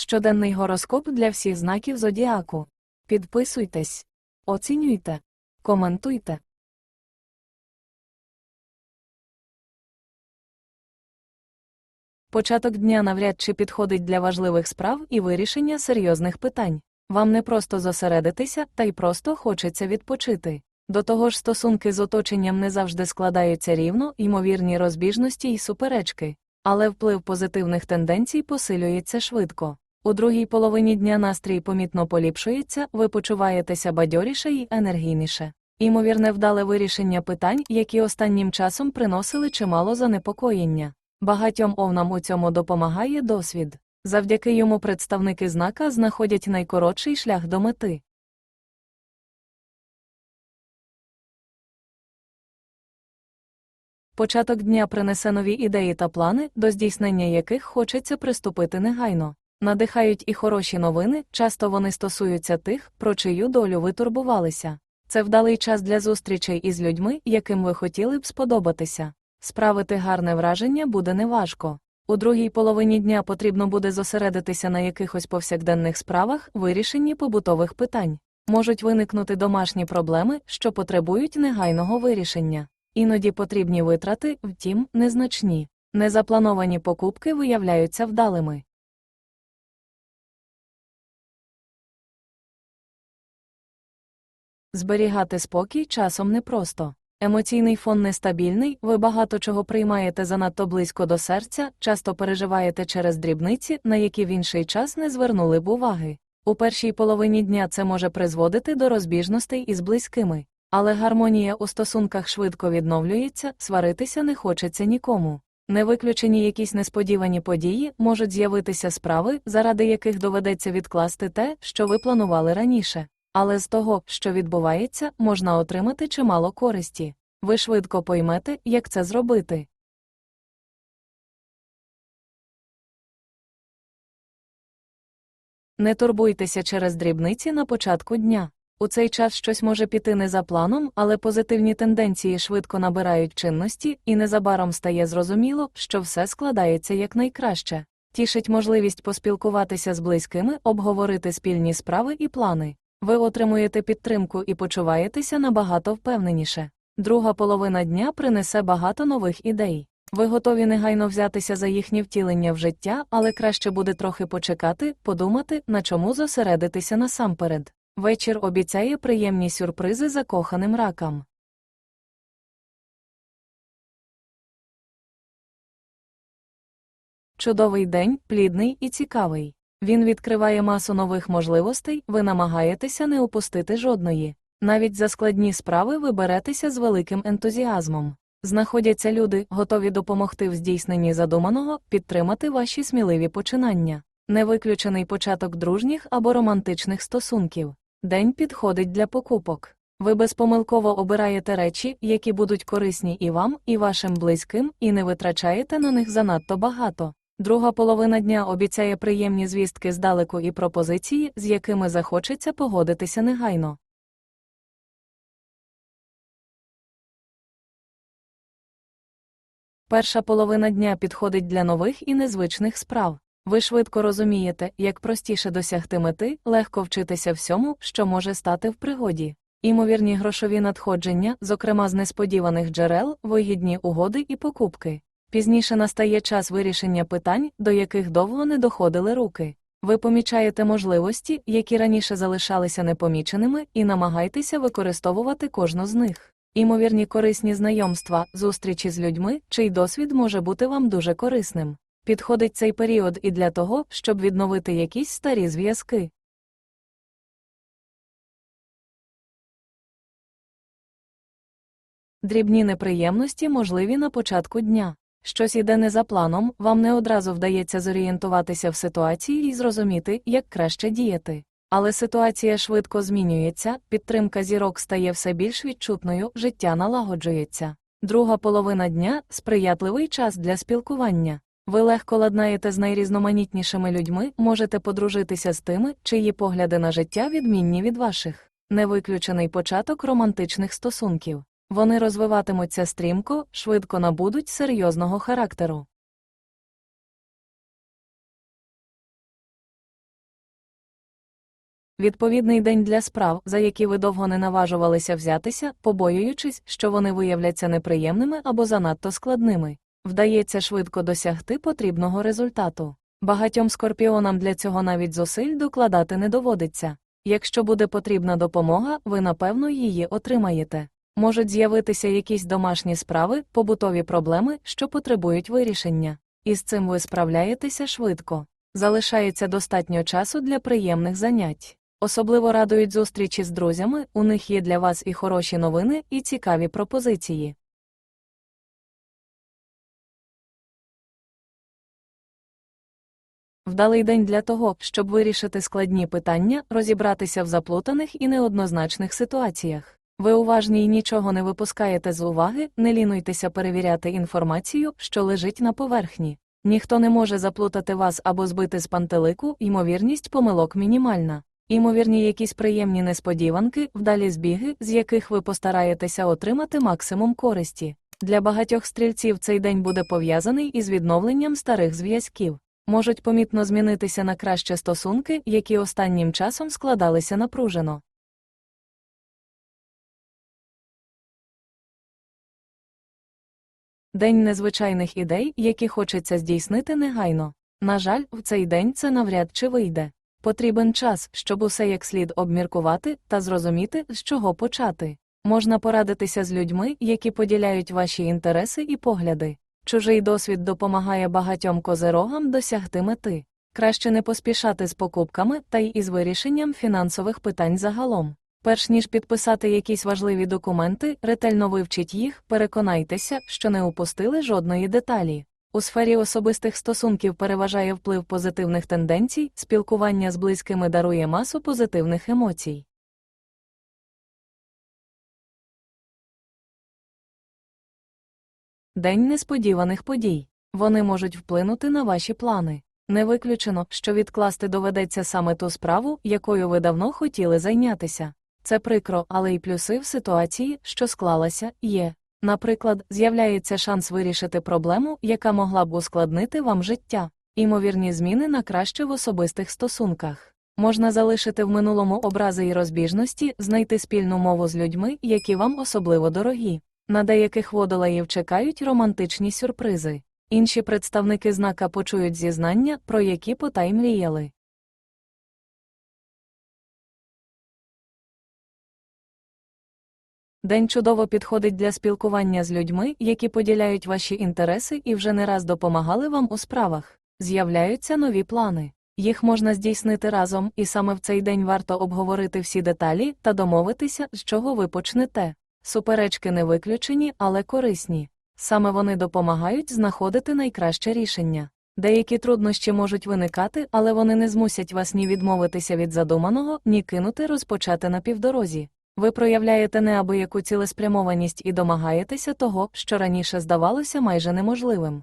Щоденний гороскоп для всіх знаків зодіаку. Підписуйтесь, оцінюйте, коментуйте. Початок дня навряд чи підходить для важливих справ і вирішення серйозних питань. Вам не просто зосередитися, та й просто хочеться відпочити. До того ж, стосунки з оточенням не завжди складаються рівно, ймовірні розбіжності й суперечки, але вплив позитивних тенденцій посилюється швидко. У другій половині дня настрій помітно поліпшується, ви почуваєтеся бадьоріше і енергійніше. Імовірне вдале вирішення питань, які останнім часом приносили чимало занепокоєння. Багатьом овнам у цьому допомагає досвід. Завдяки йому представники знака знаходять найкоротший шлях до мети. Початок дня принесе нові ідеї та плани, до здійснення яких хочеться приступити негайно. Надихають і хороші новини, часто вони стосуються тих, про чию долю ви турбувалися. Це вдалий час для зустрічей із людьми, яким ви хотіли б сподобатися. Справити гарне враження буде неважко. У другій половині дня потрібно буде зосередитися на якихось повсякденних справах, вирішенні побутових питань. Можуть виникнути домашні проблеми, що потребують негайного вирішення. Іноді потрібні витрати, втім, незначні. Незаплановані покупки виявляються вдалими. Зберігати спокій часом непросто. Емоційний фон нестабільний, ви багато чого приймаєте занадто близько до серця, часто переживаєте через дрібниці, на які в інший час не звернули б уваги. У першій половині дня це може призводити до розбіжностей із близькими, але гармонія у стосунках швидко відновлюється, сваритися не хочеться нікому. Не виключені якісь несподівані події можуть з'явитися справи, заради яких доведеться відкласти те, що ви планували раніше. Але з того, що відбувається, можна отримати чимало користі. Ви швидко поймете, як це зробити. Не турбуйтеся через дрібниці на початку дня. У цей час щось може піти не за планом, але позитивні тенденції швидко набирають чинності, і незабаром стає зрозуміло, що все складається якнайкраще. Тішить можливість поспілкуватися з близькими, обговорити спільні справи і плани. Ви отримуєте підтримку і почуваєтеся набагато впевненіше. Друга половина дня принесе багато нових ідей. Ви готові негайно взятися за їхнє втілення в життя, але краще буде трохи почекати, подумати, на чому зосередитися насамперед. Вечір обіцяє приємні сюрпризи закоханим ракам. Чудовий день, плідний і цікавий. Він відкриває масу нових можливостей, ви намагаєтеся не упустити жодної. Навіть за складні справи ви беретеся з великим ентузіазмом. Знаходяться люди, готові допомогти в здійсненні задуманого, підтримати ваші сміливі починання. Не виключений початок дружніх або романтичних стосунків. День підходить для покупок. Ви безпомилково обираєте речі, які будуть корисні і вам, і вашим близьким, і не витрачаєте на них занадто багато. Друга половина дня обіцяє приємні звістки здалеку і пропозиції, з якими захочеться погодитися негайно. Перша половина дня підходить для нових і незвичних справ. Ви швидко розумієте, як простіше досягти мети, легко вчитися всьому, що може стати в пригоді. Імовірні грошові надходження, зокрема з несподіваних джерел, вигідні угоди і покупки. Пізніше настає час вирішення питань, до яких довго не доходили руки. Ви помічаєте можливості, які раніше залишалися непоміченими, і намагайтеся використовувати кожну з них. Імовірні корисні знайомства, зустрічі з людьми, чий досвід може бути вам дуже корисним. Підходить цей період і для того, щоб відновити якісь старі зв'язки. Дрібні неприємності можливі на початку дня. Щось іде не за планом, вам не одразу вдається зорієнтуватися в ситуації і зрозуміти, як краще діяти. Але ситуація швидко змінюється, підтримка зірок стає все більш відчутною, життя налагоджується. Друга половина дня сприятливий час для спілкування. Ви легко ладнаєте з найрізноманітнішими людьми, можете подружитися з тими, чиї погляди на життя відмінні від ваших. Не виключений початок романтичних стосунків. Вони розвиватимуться стрімко, швидко набудуть серйозного характеру. Відповідний день для справ, за які ви довго не наважувалися взятися, побоюючись, що вони виявляться неприємними або занадто складними. Вдається швидко досягти потрібного результату. Багатьом скорпіонам для цього навіть зусиль докладати не доводиться. Якщо буде потрібна допомога, ви напевно її отримаєте. Можуть з'явитися якісь домашні справи, побутові проблеми, що потребують вирішення. І з цим ви справляєтеся швидко. Залишається достатньо часу для приємних занять. Особливо радують зустрічі з друзями, у них є для вас і хороші новини, і цікаві пропозиції. Вдалий день для того, щоб вирішити складні питання, розібратися в заплутаних і неоднозначних ситуаціях. Ви уважні і нічого не випускаєте з уваги, не лінуйтеся перевіряти інформацію, що лежить на поверхні. Ніхто не може заплутати вас або збити з пантелику, ймовірність помилок мінімальна. Ймовірні якісь приємні несподіванки, вдалі збіги, з яких ви постараєтеся отримати максимум користі. Для багатьох стрільців цей день буде пов'язаний із відновленням старих зв'язків. Можуть помітно змінитися на краще стосунки, які останнім часом складалися напружено. День незвичайних ідей, які хочеться здійснити негайно. На жаль, в цей день це навряд чи вийде. Потрібен час, щоб усе як слід обміркувати та зрозуміти, з чого почати. Можна порадитися з людьми, які поділяють ваші інтереси і погляди. Чужий досвід допомагає багатьом козирогам досягти мети. Краще не поспішати з покупками та й із вирішенням фінансових питань загалом. Перш ніж підписати якісь важливі документи, ретельно вивчіть їх, переконайтеся, що не упустили жодної деталі. У сфері особистих стосунків переважає вплив позитивних тенденцій, спілкування з близькими дарує масу позитивних емоцій. День несподіваних подій. Вони можуть вплинути на ваші плани. Не виключено, що відкласти доведеться саме ту справу, якою ви давно хотіли зайнятися. Це прикро, але й плюси в ситуації, що склалася, є. Наприклад, з'являється шанс вирішити проблему, яка могла б ускладнити вам життя, імовірні зміни на краще в особистих стосунках. Можна залишити в минулому образи і розбіжності, знайти спільну мову з людьми, які вам особливо дорогі. На деяких водолеїв чекають романтичні сюрпризи. Інші представники знака почують зізнання, про які потай мріяли. День чудово підходить для спілкування з людьми, які поділяють ваші інтереси і вже не раз допомагали вам у справах. З'являються нові плани. Їх можна здійснити разом, і саме в цей день варто обговорити всі деталі та домовитися, з чого ви почнете. Суперечки не виключені, але корисні. Саме вони допомагають знаходити найкраще рішення. Деякі труднощі можуть виникати, але вони не змусять вас ні відмовитися від задуманого, ні кинути розпочати на півдорозі. Ви проявляєте неабияку цілеспрямованість і домагаєтеся того, що раніше здавалося майже неможливим.